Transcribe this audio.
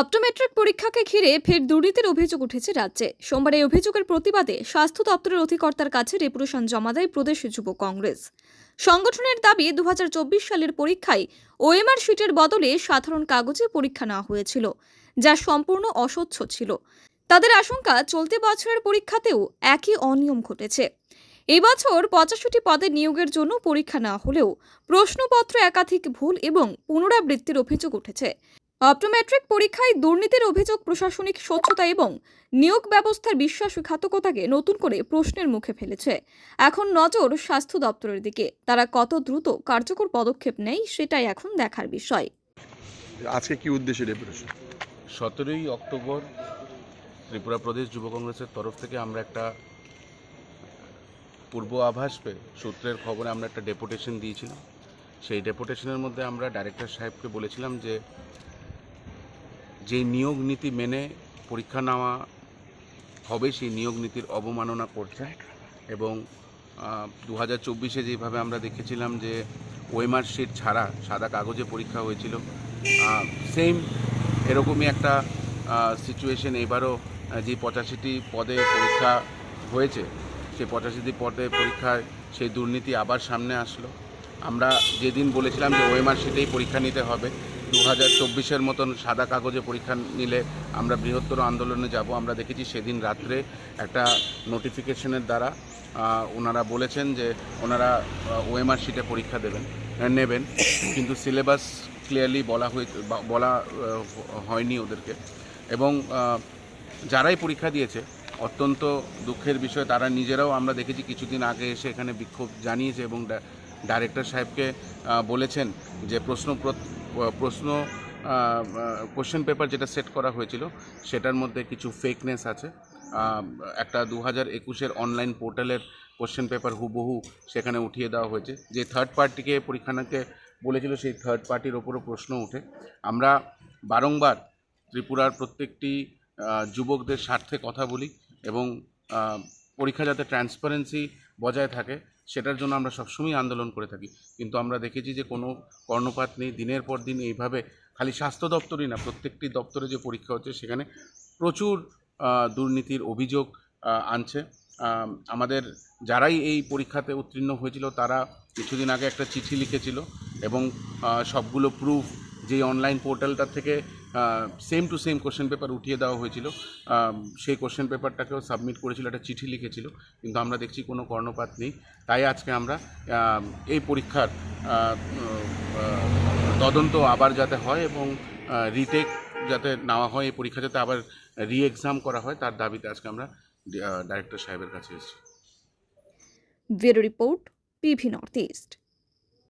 Optometric পরীক্ষাকে ঘিরে ফের দুর্নীতির অভিযোগ উঠেছে রাজ্যে। সোমবার এই অভিযোগের প্রতিবাদে স্বাস্থ্য দপ্তরের অধিকর্তার কাছে রেপুটেশন জমা দেয় প্রদেশ যুব কংগ্রেস। সংগঠনের দাবি, দুহাজার চব্বিশ সালের পরীক্ষায় ওএমআর শিটের বদলে সাধারণ কাগজে পরীক্ষা নেওয়া হয়েছিল, যা সম্পূর্ণ অস্বচ্ছ ছিল। তাদের আশঙ্কা, চলতি বছরের পরীক্ষাতেও একই অনিয়ম ঘটেছে। এই বছর পঁচাশিটি পদে নিয়োগের জন্য পরীক্ষা নেওয়া হলেও প্রশ্নপত্র একাধিক ভুল এবং পুনরাবৃত্তির অভিযোগ উঠেছে। অপটোমেট্রিক পরীক্ষায় দুর্নীতির অভিযোগ প্রশাসনিক স্বচ্ছতা এবং নিয়োগ ব্যবস্থার বিশ্বাসঘাতকতাকে নতুন করে প্রশ্নের মুখে ফেলেছে। এখন নজর স্বাস্থ্য দপ্তরের দিকে। তারা কত দ্রুত কার্যকর পদক্ষেপ নেয় সেটাই এখন দেখার বিষয়। আজকে কি উদ্দেশ্যে ডেপুটেশন? সতেরোই অক্টোবর ত্রিপুরা প্রদেশ যুব কংগ্রেসের তরফ থেকে আমরা একটা পূর্ব আভাস পেয়ে সূত্রের খবরে আমরা একটা ডেপুটেশন দিয়েছিলাম। সেই ডেপুটেশনের মধ্যে আমরা ডাইরেক্টর সাহেবকে বলেছিলাম যে যে নিয়োগ নীতি মেনে পরীক্ষা নেওয়া হবে, সেই নিয়োগ নীতির অবমাননা করছে। এবং দু হাজার চব্বিশে যেভাবে আমরা দেখেছিলাম যে ওয়েমার শিট ছাড়া সাদা কাগজে পরীক্ষা হয়েছিল সেম এরকমই একটা সিচুয়েশন এবারও যে পঁচাশিটি পদে পরীক্ষা হয়েছে, সেই পঁচাশিটি পদে পরীক্ষায় সেই দুর্নীতি আবার সামনে আসলো। আমরা যেদিন বলেছিলাম যে ওএমআর শিটেই পরীক্ষা নিতে হবে দু হাজার চব্বিশের মতন সাদা কাগজে পরীক্ষা নিলে আমরা বৃহত্তর আন্দোলনে যাব। আমরা দেখেছি সেদিন রাত্রে একটা নোটিফিকেশনের দ্বারা ওনারা বলেছেন যে ওনারা ওএমআর শিটে পরীক্ষা দেবেন নেবেন। কিন্তু সিলেবাস ক্লিয়ারলি বলা হয়ে বলা হয়নি ওদেরকে। এবং যারাই পরীক্ষা দিয়েছে, অত্যন্ত দুঃখের বিষয়, তারা নিজেরাও আমরা দেখেছি কিছুদিন আগে এসে এখানে বিক্ষোভ জানিয়েছে এবং ডাইরেক্টর সাহেবকে বলেছেন যে প্রশ্ন প্র- প্রশ্ন কোশ্চেন পেপার যেটা সেট করা হয়েছিল, সেটার মধ্যে কিছু ফেকনেস আছে। একটা দু হাজার একুশের অনলাইন পোর্টালের কোশ্চেন পেপার হুবহু সেখানে উঠিয়ে দেওয়া হয়েছে। যে থার্ড পার্টিকে পরীক্ষানাকে বলেছিল, সেই থার্ড পার্টির ওপরও প্রশ্ন উঠে। আমরা বারংবার ত্রিপুরার প্রত্যেকটি যুবকদের স্বার্থে কথা বলি এবং পরীক্ষা যাতে ট্রান্সপারেন্সি বজায় থাকে সেটার জন্য আমরা সবসময় আন্দোলন করে থাকি। কিন্তু আমরা দেখেছি যে কোনো কর্ণপাত নেই, দিনের পর দিন এইভাবে খালি স্বাস্থ্য দপ্তরই না, প্রত্যেকটি দপ্তরে যে পরীক্ষা হচ্ছে সেখানে প্রচুর দুর্নীতির অভিযোগ আনছে। আমাদের যারাই এই পরীক্ষাতে উত্তীর্ণ হয়েছিল তারা কিছুদিন আগে একটা চিঠি লিখেছিল এবং সবগুলো প্রুফ যে অনলাইন পোর্টালটার থেকে same to same question paper উঠিয়ে দেওয়া হয়েছিল। সেই কোশ্চেন পেপারটাকেও সাবমিট করেছিল, একটা চিঠি লিখেছিল, কিন্তু আমরা দেখছি কোনো কর্ণপাত নেই। তাই আজকে আমরা এই পরীক্ষার তদন্ত আবার যাতে হয় এবং রিটেক যাতে নেওয়া হয়, এই পরীক্ষা যাতে আবার রি এক্সাম করা হয়, তার দাবিতে আজকে আমরা ডাইরেক্টর সাহেবের কাছে এসেছি। Bureau report PV north east